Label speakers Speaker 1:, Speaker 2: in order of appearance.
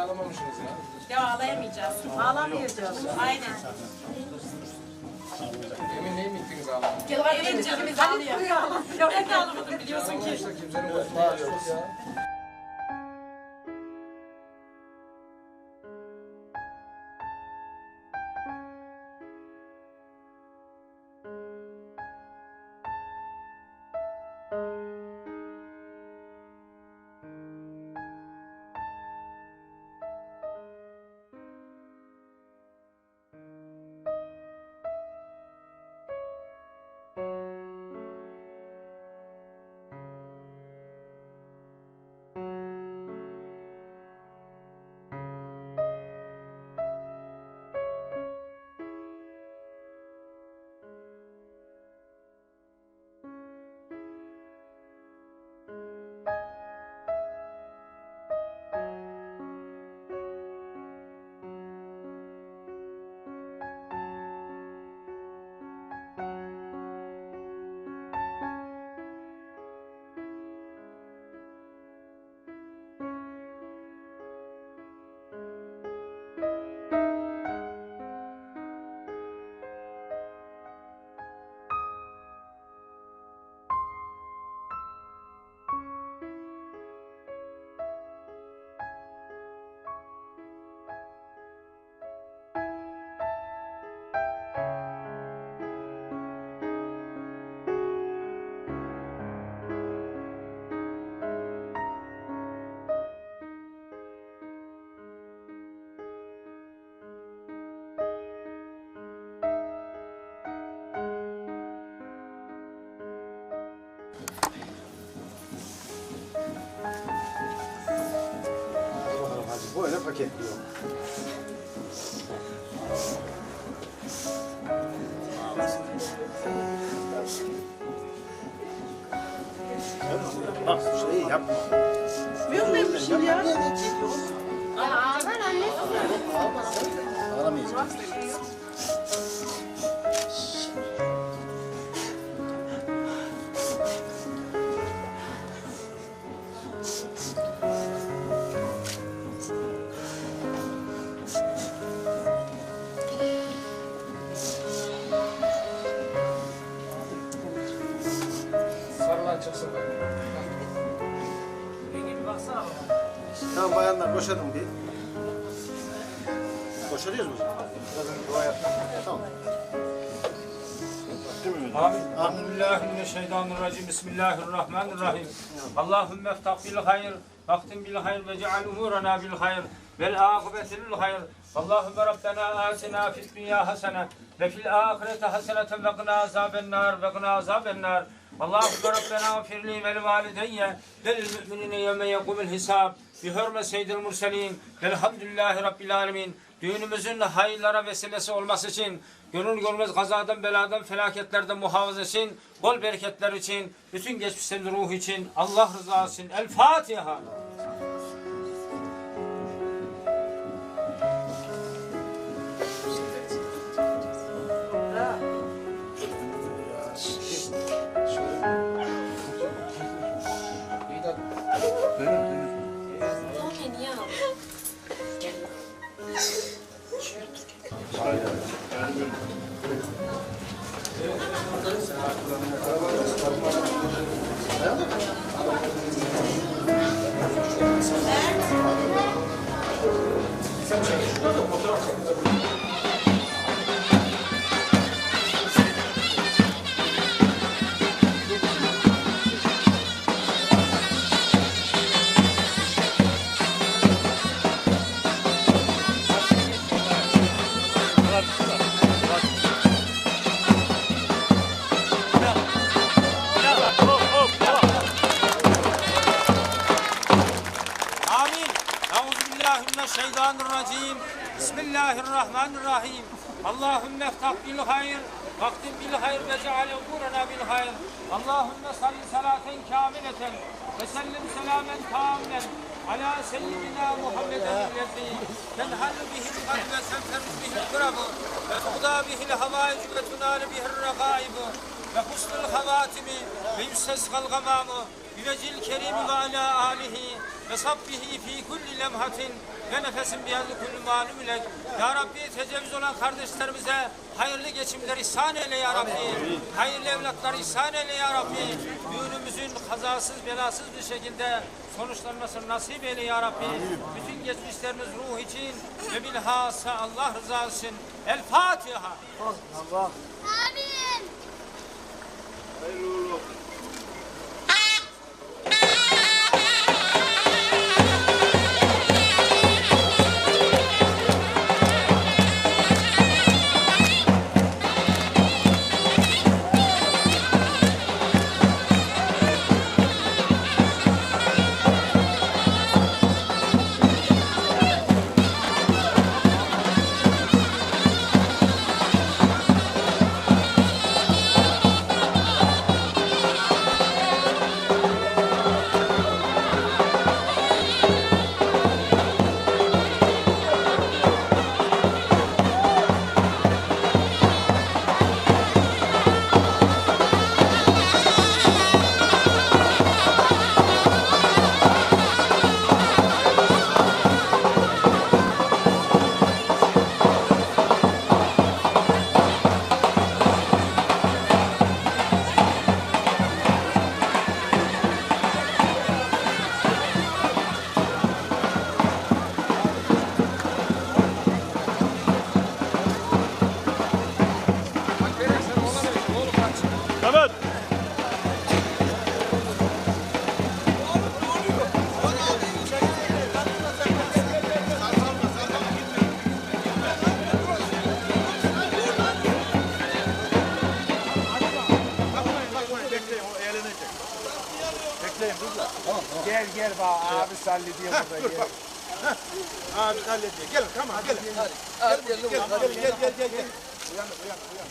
Speaker 1: ağlamamışsınız ya.
Speaker 2: Ya ağlayamayacağız.
Speaker 3: Ağlamayacağız.
Speaker 2: Aynen.
Speaker 1: Emin neyim gittiniz ağlamaya?
Speaker 2: Evet canımız ağlıyor. Yok ben de ağlamadım biliyorsun ki.
Speaker 1: İşte kimsenin başına ağlıyoruz ya.
Speaker 4: Böyle paketliyor. Bak şey yapma.
Speaker 3: Yok ben bir şey ya.
Speaker 4: Ağlamayacağım.
Speaker 1: Sarılan
Speaker 4: Tamam bayanlar boşalın bir. Boşalıyoruz mu? Birazdan dua yap. Tamam.
Speaker 5: Euzubillahimineşşeytanirracim. Bismillahirrahmanirrahim. Allahümme eftah bil hayr. Vaktin bil hayr ve ceal umurana bil hayr. Vel akıbeti lil hayr. Allahümme Rabbena atina fid dünya hasene ve fil ahirete haseneten ve qina azaben nar ve qina azaben. Allahümme Rabbena firli vel valideyye vel müminine yevme yekumul hisab. Bi hürme seyyidil murselin. Velhamdülillahi Rabbil alemin. Düğünümüzün hayırlara vesilesi olması için, gönül görmez kazadan, beladan, felaketlerden muhafaza için, bol bereketler için, bütün geçmişlerin ruhu için, Allah rızası için. El Fatiha. Amin. Bismillahirrahmanirrahim. Allahümme eftah bil hayr. Vaktin bil hayr ve ceale umuruna bil hayr. Allahümme salli salaten kamileten ve sellim selamen tamilen ala seyyidina Muhammeden illezi tenhallu bihil kalbe senferuz bihil kırabu ve kuda bihil havaicu ve tunali bihil rakaibu ve husnul havatimi ve yüsseskal gamamu yüvecil kerimi ve ala alihi ve sabbihi fi kulli lemhatin ve nefesin biyazı kullu malum ile. Ya Rabbi tecavüz olan kardeşlerimize hayırlı geçimler ihsan eyle ya Rabbi. Hayırlı evlatlar ihsan eyle ya Rabbi. Düğünümüzün kazasız belasız bir şekilde sonuçlanmasını nasip eyle ya Rabbi. Bütün geçmişlerimiz ruh için ve bilhassa Allah rızası için. El Fatiha.
Speaker 6: Amin.
Speaker 7: Gel gel bak abi sallediyor burada gel.
Speaker 4: Abi hallediyor. Gel tamam gel.
Speaker 1: Hadi gel,
Speaker 4: Gel gel gel gel. gel. Uyan uyan uyan.